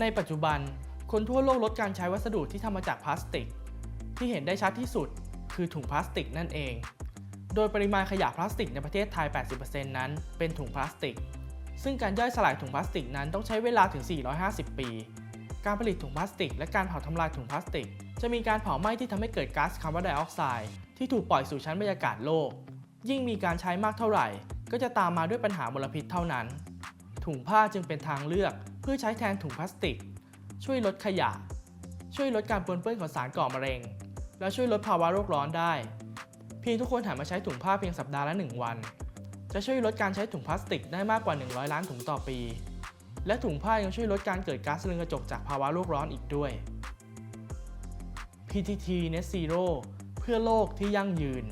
ในปัจจุบัน คนทั่วโลกลดการใช้วัสดุที่ทำมาจากพลาสติก ที่เห็นได้ชัดที่สุดคือถุงพลาสติกนั่นเอง โดยปริมาณขยะพลาสติกในประเทศไทย 80%นั้นเป็นถุงพลาสติก ซึ่งการย่อยสลายถุงพลาสติกนั้นต้องใช้เวลาถึง 450 ปี การผลิตถุงพลาสติก และการเผาทำลายถุงพลาสติก จะมีการเผาไหม้ที่ทำให้เกิดก๊าซคาร์บอนไดออกไซด์ที่ถูกปล่อยสู่ชั้นบรรยากาศโลก ยิ่งมีการใช้มากเท่าไหร่ ก็จะตามมาด้วยปัญหามลพิษเท่านั้น ถุงผ้าจึงเป็นทางเลือก เพื่อใช้แทนถุงพลาสติก ช่วยลดขยะ ช่วยลดการปนเปื้อนของสารก่อมะเร็ง และช่วยลดภาวะโลกร้อนได้ เพียงทุกคนหันมาใช้ถุงผ้าเพียงสัปดาห์ละ 1 วัน จะช่วยลดการใช้ถุงพลาสติกได้มากกว่า 100 ล้านถุงต่อปี และถุงผ้ายังช่วยลดการเกิดก๊าซเรือนกระจกจากภาวะโลกร้อนอีกด้วย PTT Net Zero เพื่อโลกที่ยั่งยืน